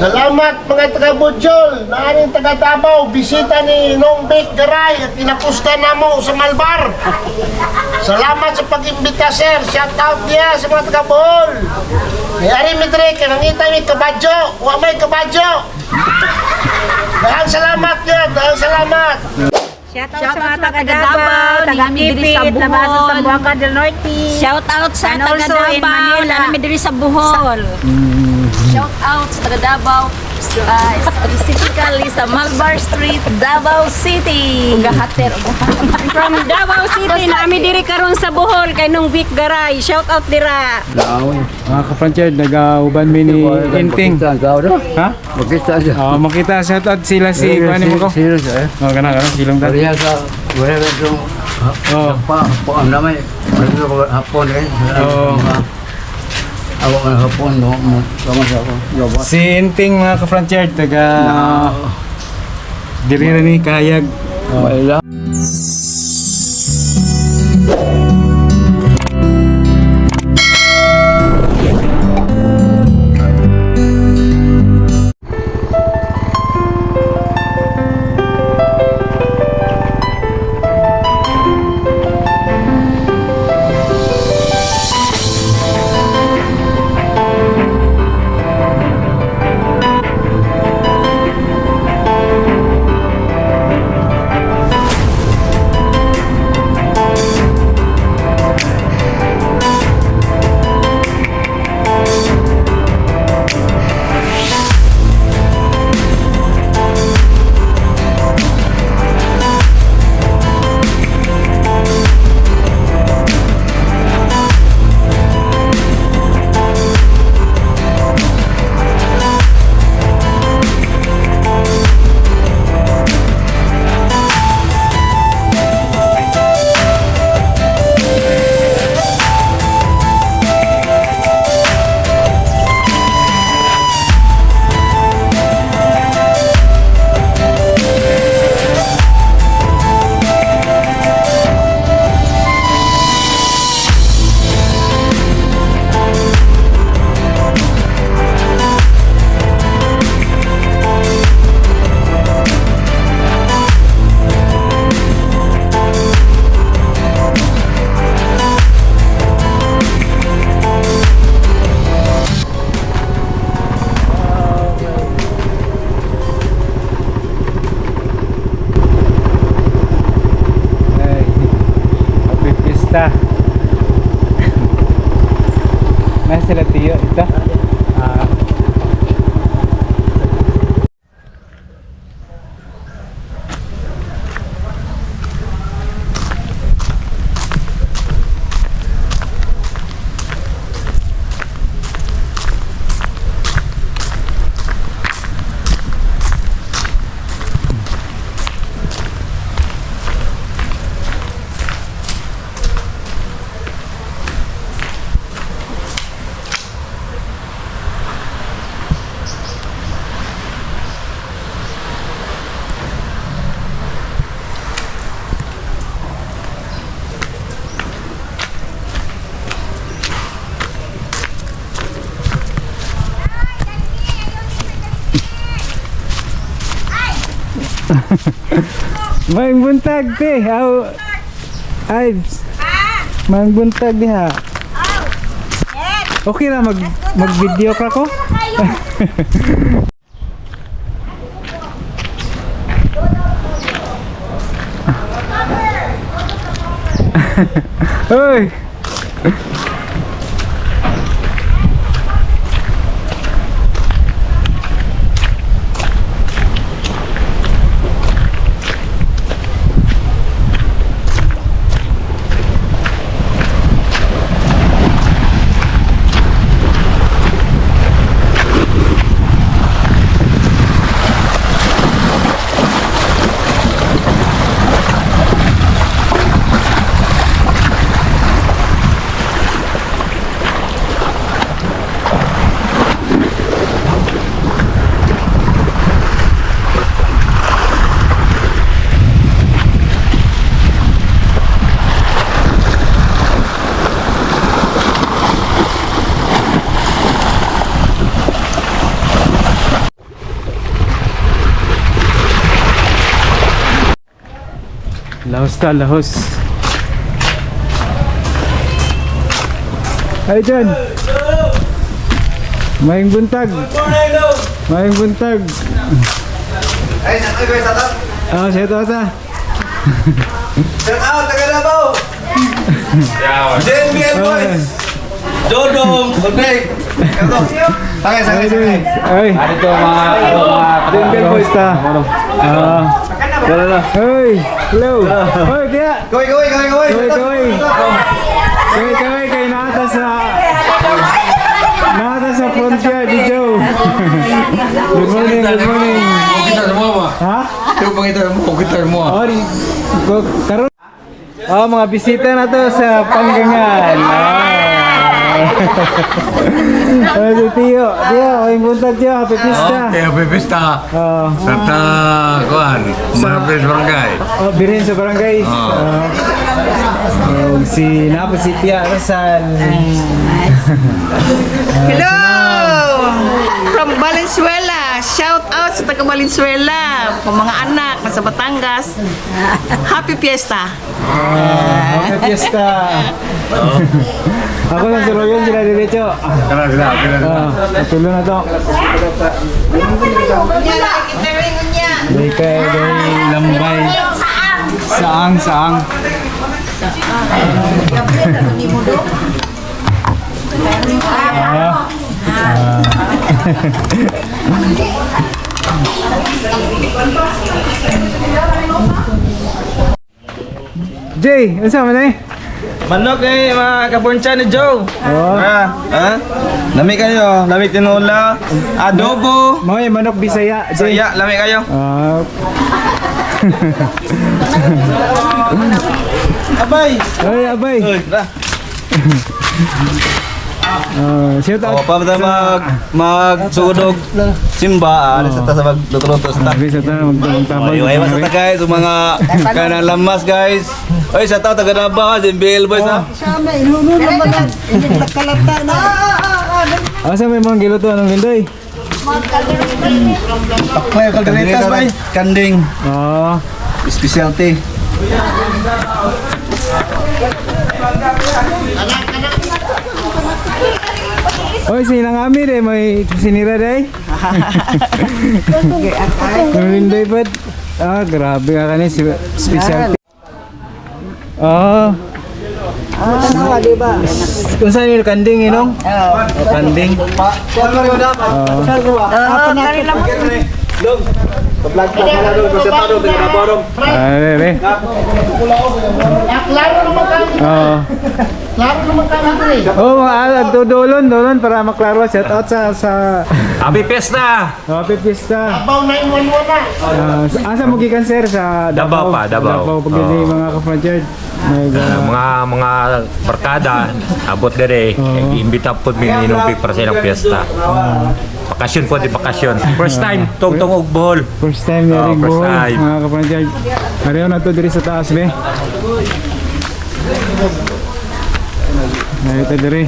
Salamat mga taga Bujol, naaring taga Davao, bisita ni Nong Bake Garay at inapusta na mo sa Malbar. Salamat sa pag-imbita sir, shout out niya sa mga taga Bohol. May ari midre, kanangita may kabadyo, wa may kabadyo. Dahil salamat niya, dahil salamat. Shout out Shout sa mga out sa taga taga Davao, taga ni Diri sa Pipit, nabasa sa Bohol. Buanga del Norte. Shout out sa taga Davao, Manila. na diri sa Bohol. Shout out sa taga Davao, uh, specifically sa Malbar Street, Davao City. Ugahater, From Davao City, nami diri karon sa Bohol kay nung Vic Garay. Shout out dira. Mga ka-franchise, nag-uban mi ni Inting. Ha? Makita siya. Oh, makita shout out sila si paano mo ko? Serius eh. Oh, kana kana silong ta. Kaya sa wala itong Oh. pa pa ang namay. Ano ko hapon eh. Oo. Ako ang hapon no. Sama sa ako. Gawa. Si Inting mga ka-franchise, taga diri na ni Kayag. Oh. Wala. Nasa sila tiyo ito. Ah. May buntag te. Aw. Ay. May buntag diha. Okay na mag mag-video ka ko? Hoy. Lahos ta, lahos. Ay, dyan. Maying buntag. Maying buntag. Ay, nakoy ko sa top. Ah, siya ito ata. Shout out, taga Davao. JNBL boys. Dodong, Sodek. Sakay, sakay, Ay, sakay. dyan. Ay. Ito mga mga Dingle boys ta. Wala na. Hey, hello. Hoy, kaya. Koy, koy, koy, koy. Koy, koy. Koy, koy, kay nata sa... Nata sa frontier, di Joe. Good morning, good morning. Gitar mo ba? Ha? Ito pang gitar mo, gitar mo. Oh, di, ko, karon. Oh, mga bisita na to sa Panggangan. Ah. Oh, si Tio. Tio, ay buntag Tio. Happy Pista. Okay, happy pista. Oh, Santa, kuan, Marbles Barangay. oh, birin sa barangay. Ah. Oh. Oh, si Napa si Tia Rosal. Hello! From Valenzuela. Shout out sa taga Valenzuela. Kung mga anak nasa Batangas. Happy Fiesta. Ah, Happy Fiesta. Ako sa Royon, sila diretso. Kala kala sila. Ah, patulo na to. Kay day lambay. Saang, saang. Ah. Jay, ano sa man eh? Manok eh, mga kapuncha ni Joe. Oh, Ah, ha? Lami kayo, lami tinola, adobo, mga manok Bisaya. Jay. saya, lami kayo. Ah, Abay! ay, abay. Ra. Ah, shout out. O, pa ta mag magsugod simba, ah, sa ta sa magluto-luto sa. Sabi sa tayo, magtabang. Ayo, ayo sa ta guys, sa mga kanang lamas guys. Oy, sa ta taga Davao, Jimbel boys ha. Asa may mga giluto ng lindoy? May kalderetas bay. Kanding, Ah, specialty. Oy, sinang ami de may sinira day. Ng lindoy pa. Ah, grabe ka kani si specialty. Ah. Kung saan yung kanding inong? Oh, kanding. Ah, re, re. Klaro naman kami. Oo. Klaro naman kami dre. Oh, mga alag, dudulon, dulon para maklaro. Shout out sa sa Happy Fiesta! Happy Pista. Abaw na yung na. Ah, sa- asa mo gikan sir sa Davao pa, Davao. Davao pag yung mga ka-franchise. Uh, uh, mga mga barkada abot dire Oo. imbita po mi inubik para sa ilang fiesta. Bakasyon po di bakasyon. First time tungtong og Bohol. first time na Oh, time. mga ka-franchise. Pareho na to diri sa taas be. Narito diri.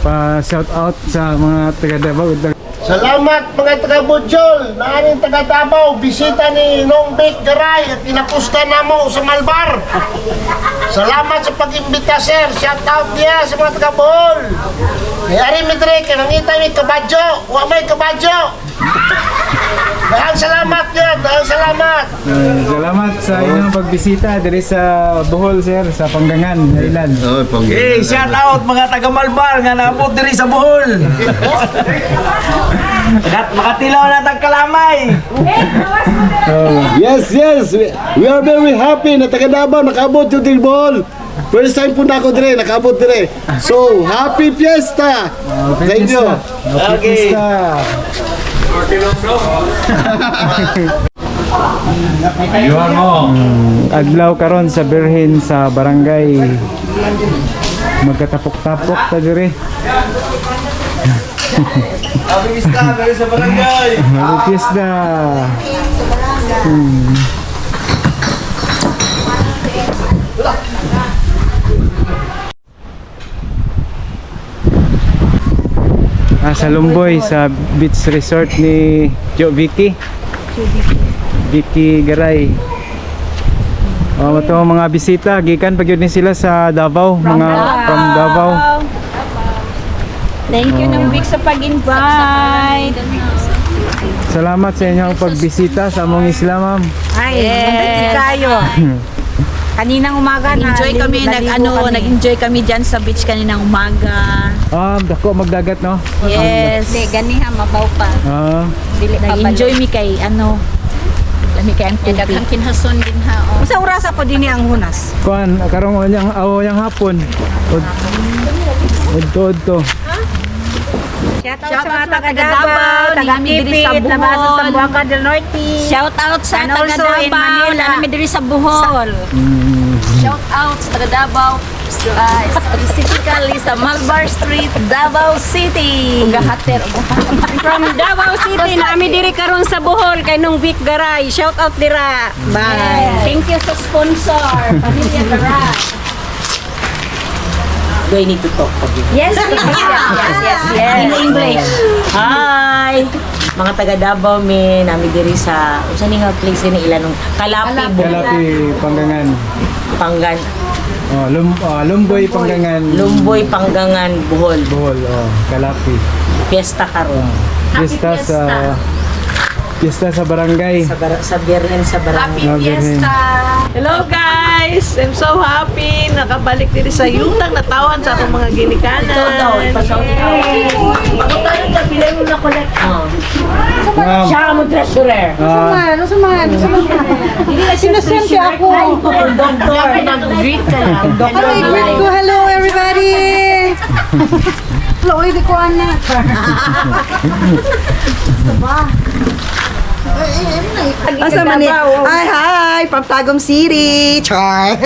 Pa shout out sa mga taga Davao. Salamat mga taga Bujol, naaning taga Davao, bisita ni Nong Bake Garay at inapusta namo sa Malbar. Salamat sa pag-imbita sir, shout out niya sa mga taga Bohol. Kay Ari Midre, kay nangita may kabadyo, wa may kabadyo. Dahil salamat yun, dahil salamat. Uh, salamat sa inyong pagbisita diri sa Bohol sir, sa Panggangan, Island. Hey, shout out mga taga Malbar nga naabot diri sa Bohol. Kat makatilaw na tag kalamay. Yes, yes, we, we are very happy na taga Davao nakaabot yung Bohol. First time po na ako dire, nakaabot dire. So, happy fiesta! Happy Thank you. Happy Okay. Pista. Ayun mo. Adlaw karon sa Birhen sa barangay magkatapok-tapok ta diri. Happy Pista, diri sa barangay. Happy Fiesta. Hmm. Sa Lumboy sa beach resort ni Jo Vicky. Vicky Garay. Oh, ito mga bisita, gikan pag yun ni sila sa Davao, mga from Davao. Thank you ng Vic sa pag-invite. Salamat sa inyong pagbisita sa among isla, ma'am. Ay, yes. kayo. Kaninang umaga na Enjoy kami, nag, ano, nag-enjoy kami dyan sa beach kaninang umaga. Ah, dako magdagat no. Yes. Hindi, ganiha, mabaw pa. Ah, Dili pa Nag-enjoy mi kay, ano, lami kay ang tubig. Daghang kinhason din ha. Oh. Sa oras ako din ang hunas. kuan karong yang awo yang hapon. Ud ud to. Shout out Shout sa mga taga Davao, taga nami sa nabasa sa Bohol. Buanga del Norte. Shout out sa And taga Davao, diri sa Bohol. Shout out sa taga Davao, uh, specifically sa Malbar Street, Davao City. Ugahater, ugahater. From Davao City, naami diri karon sa Bohol kay nung Vic Garay. Shout out dira. Bye. Thank you sa sponsor, Pamilya Garage. Do I need to talk pag Yes, yes, yes, yes, yes. In English. Hi! Mga taga Davao mi nami diri sa usa ni nga place ni ila nung Kalapi, Bukal, Kalapi Panggangan. Panggan, Oh, lum, ah, Lumboy Panggangan. Lumboy, Panggangan, Bohol. Bohol, oh, Kalapi. Fiesta karon. Fiesta sa Fiesta sa barangay. Sa bar- sa Birhen sa Barangay. Happy Fiesta. Hello guys! I'm so happy nakabalik dito sa Yutang natawan sa akong mga ginikanan. Ito daw, ipashout out. Ako tayo sa pilay mo na collect. Oh. Ma'am, Siya mo treasurer. ah, Sinusente ako. Doktor. Nag-greet ka lang. Hello, greet ko. Hello everybody. Hello, hindi ko anak. Asa man ni? Hi, hi! From Tagum City! Char!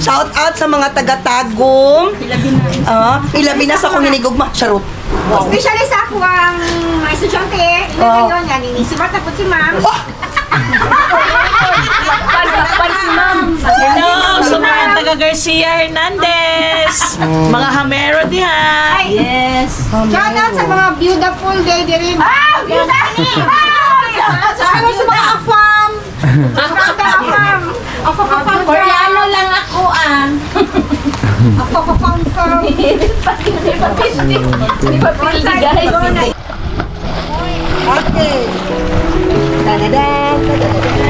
Shout out sa mga taga-Tagum. Ah, ilabi na sa akong hinigugma. Charot. Especially sa ako ang mga estudyante. Ito Oh. ngayon, yan. Inisibat ako si ma'am. Hello sa mga taga Garcia Hernandez. Mga hamero diha. Yes. Shout out sa mga beautiful day din. Ah, beautiful! Sa ano sa mga afam? Shout out afam. Afam Koreano lang ako ah. Afam afam afam. Di ba pildi guys? Okay. Tadadan, tadadan. Okay. Whoop. Okay, dapat semua. Asa ko yan si?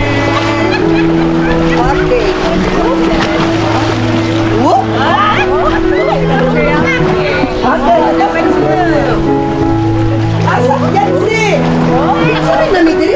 Sorry, namidiri.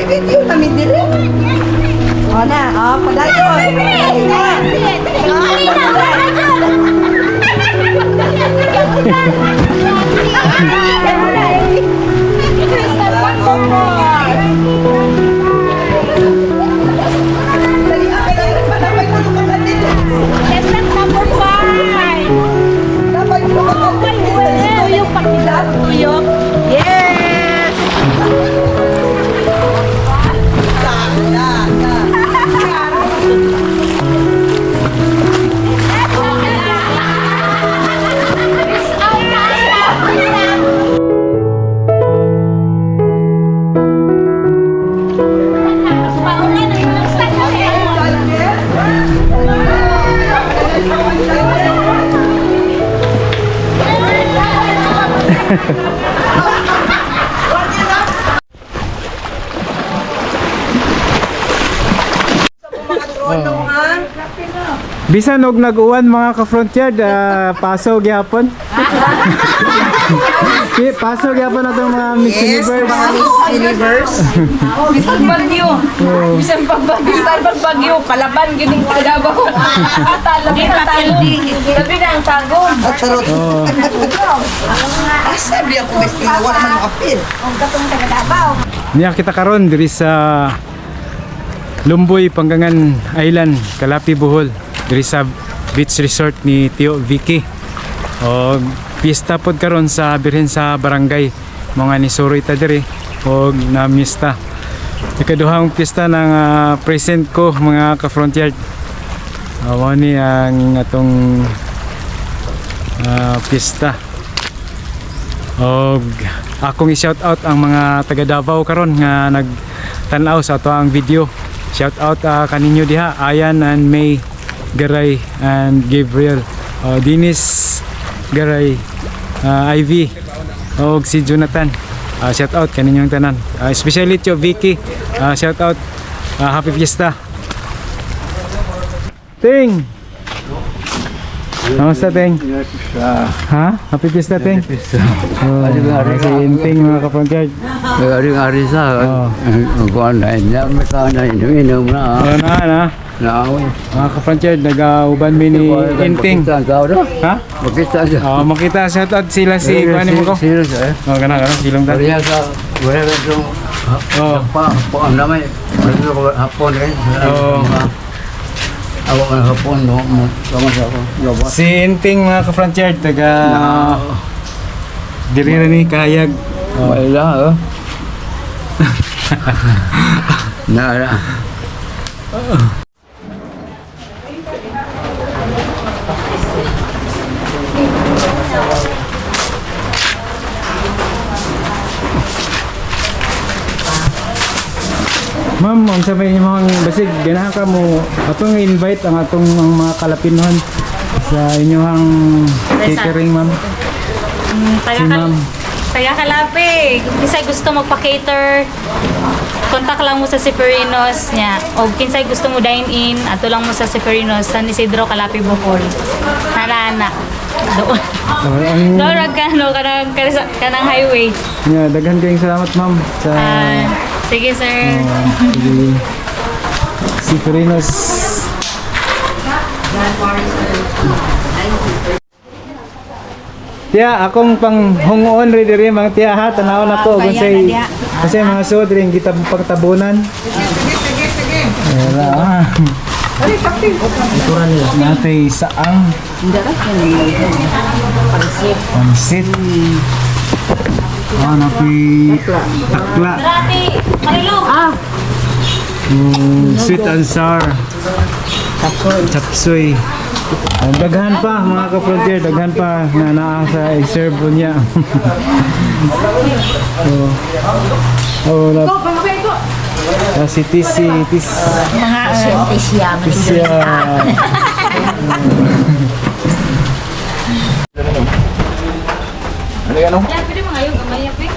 Yeah. bisan og nag-uwan mga ka-frontier, uh, paso gyapon. Ki- paso gyapon atong mga Miss Universe. Universe. Bisan bagyo. Bisan pag bisan pag bagyo, palaban gining Davao. Ata labi na tago. Labi na ang tago. At charot. Oh, Asa di ako guys, tinawa naman yung apil. niya kita karon diri sa Lumboy, Panggangan Island, Kalapi, Bohol. Diri sa beach resort ni Tio Vicky. O pista pod karon sa birhen sa barangay mga ni Suroy diri og na mista. Ikaduhang pista ng ah, present ko mga ka-frontier. Awa ni ang atong ah, pista. Og akong i-shout out ang mga taga Davao karon nga nagtan-aw sa ato ang video. Shout out uh, kaninyo diha, Ayan and May Garay and Gabriel. Uh, Dennis Garay, uh, Ivy, o si Jonathan. Uh, shout out kaninyong tanan. Uh, especially to Vicky. Uh, shout out. Uh, happy Fiesta. Ting! Kamusta, Ting? Ha? Happy Fiesta, Ting? Oh, si Inting mga kapangkag. Ari-ari sa, Oo. kuhan na, hindi na may kana, inom na. Ano na, na? Naawin. Mga kapangkag, nag-uban mi ni Inting. Ha? Makita siya. Oh, makita shout out sila si Kuan mo ko. Serious eh. Oh, kana kana silong ta. Kaya sa, wala ba itong Oh. pa, pa, ang naman, ano hapon rin. Oo. Ako ang hapon, no? Sama sa ako. Si Inting mga kapangkag taga diri ra ni Kayag. Oh. Wala, oh. Na, na. unsa may imong basig ganahan ka mo atong invite ang atong ang mga kalapinhon sa inyong catering ma'am. Mm, taga, Si ma'am. taga Kalapi. Kung kinsay gusto magpa-cater, kontak lang mo sa Siperinos niya. O kinsay gusto mo dine in, ato lang mo sa Siperinos, San Isidro, Kalapi, Bohol. Narana. Doon. Ang Doon, wag ka, no, kanang, kanang, highway. yeah, daghan kayong salamat ma'am sa Ah, sige, sir. Sige. Si Ferinos. Tiya, akong pang hungoon rin diri mga tiya ha, tanawon ako kung say kasi mga suod rin kita pagtabunan. Wala ah. Natay saang. Pansit. Ah, napi takla. Ah, Mm, sweet and sour. Chapsoy. Oh, daghan pa mga ka-frontier, daghan pa na naa sa i-serve po niya. oh. Oh, na. Ah, si Tisi, Tis. mga uh, tisya. Tisya. Yan, pwede mga yung